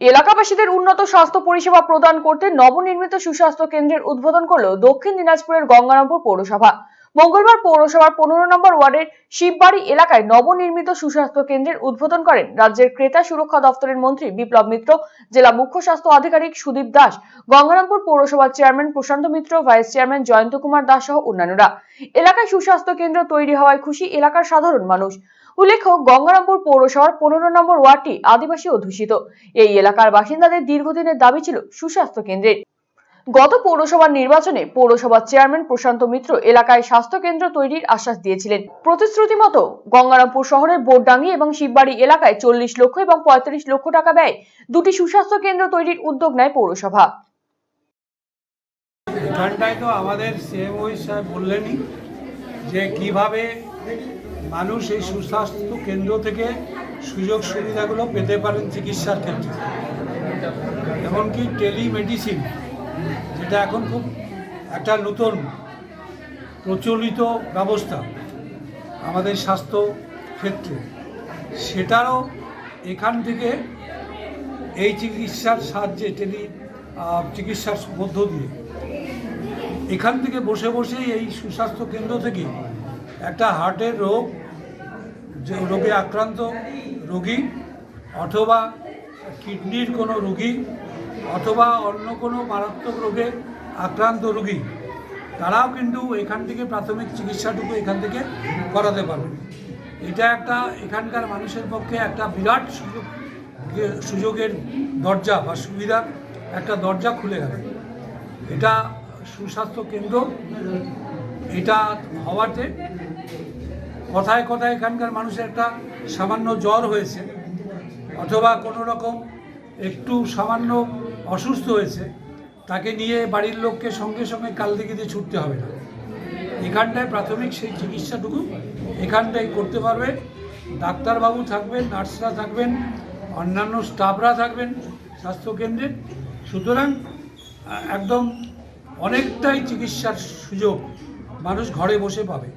এলাকাবাসীদের উন্নত স্বাস্থ্য পরিষেবা প্রদান করতে নবনির্মিত সুস্বাস্থ্য কেন্দ্রের উদ্বোধন করল দক্ষিণ দিনাজপুরের গঙ্গারামপুর পৌরসভা। মঙ্গলবার পৌরসভার পনেরো নম্বর ওয়ার্ডের শিববাড়ি এলাকায় নবনির্মিত সুস্বাস্থ্য কেন্দ্রের উদ্বোধন করেন রাজ্যের ক্রেতা সুরক্ষা দপ্তরের মন্ত্রী বিপ্লব মিত্র, জেলা মুখ্য স্বাস্থ্য আধিকারিক সুদীপ দাস, গঙ্গারামপুর পৌরসভার chairman Prashanta Mitra, vice chairman Jayanta Kumar Das সহ অন্যান্যরা। এলাকায় সুস্বাস্থ্য কেন্দ্র তৈরি হওয়ায় খুশি এলাকার সাধারণ মানুষ। উল্লেখ্য, গঙ্গারামপুর পৌরসভার পনেরো নম্বর ওয়ার্ডটি আদিবাসী অধ্যুষিত এই এলাকার বাসিন্দাদের দীর্ঘদিনের দাবি ছিল সুস্বাস্থ্য কেন্দ্রের। গত পৌরসভার নির্বাচনে পৌরসভার চেয়ারম্যান প্রশান্ত মিত্র এলাকায় স্বাস্থ্য কেন্দ্র তৈরির আশ্বাস দিয়েছিলেন। প্রতিশ্রুতি মতো গঙ্গারামপুর শহরের বোরডাঙ্গি এবং শিববাড়ি এলাকায় চল্লিশ লক্ষ এবং পঁয়ত্রিশ লক্ষ টাকা ব্যয় দুটি সুস্বাস্থ্য কেন্দ্র তৈরির উদ্যোগ নেয় পৌরসভা। এখানটায় তো আমাদের সিএমও সাহেব বললেনই যে কীভাবে মানুষ এই সুস্বাস্থ্য কেন্দ্র থেকে সুযোগ সুবিধাগুলো পেতে পারেন চিকিৎসার ক্ষেত্রে। এমনকি টেলিমেডিসিন, যেটা এখন খুব একটা নতুন, প্রচলিত ব্যবস্থা আমাদের স্বাস্থ্য ক্ষেত্রে। সেটারও এখান থেকে এই চিকিৎসার সাহায্যে, টেলি চিকিৎসার মধ্য দিয়ে, এখান থেকে বসে বসেই এই সুস্বাস্থ্য কেন্দ্র থেকে একটা হার্টের রোগ, যে রোগে আক্রান্ত রোগী অথবা কিডনির কোনো রোগী অথবা অন্য কোনো মারাত্মক রোগে আক্রান্ত রোগী, তারাও কিন্তু এখান থেকে প্রাথমিক চিকিৎসাটুকু এখান থেকে করাতে পারবে এটা একটা এখানকার মানুষের পক্ষে একটা বিরাট সুযোগ সুযোগের দরজা বা সুবিধার একটা দরজা খুলে গেল। এটা সুস্বাস্থ্য কেন্দ্র, এটা হওয়াতে কথায় কথায় এখানকার মানুষের একটা সামান্য জ্বর হয়েছে, অথবা কোনো রকম একটু সামান্য অসুস্থ হয়েছে, তাকে নিয়ে বাড়ির লোককে সঙ্গে সঙ্গে কাল থেকে দিয়ে ছুটতে হবে না। এখানটায় প্রাথমিক সেই চিকিৎসাটুকু এখানটায় করতে পারবে। ডাক্তারবাবু থাকবেন, নার্সরা থাকবেন, অন্যান্য স্টাফরা থাকবেন স্বাস্থ্যকেন্দ্রে। সুতরাং, একদম অনেকটাই চিকিৎসার সুযোগ মানুষ ঘরে বসে পাবে।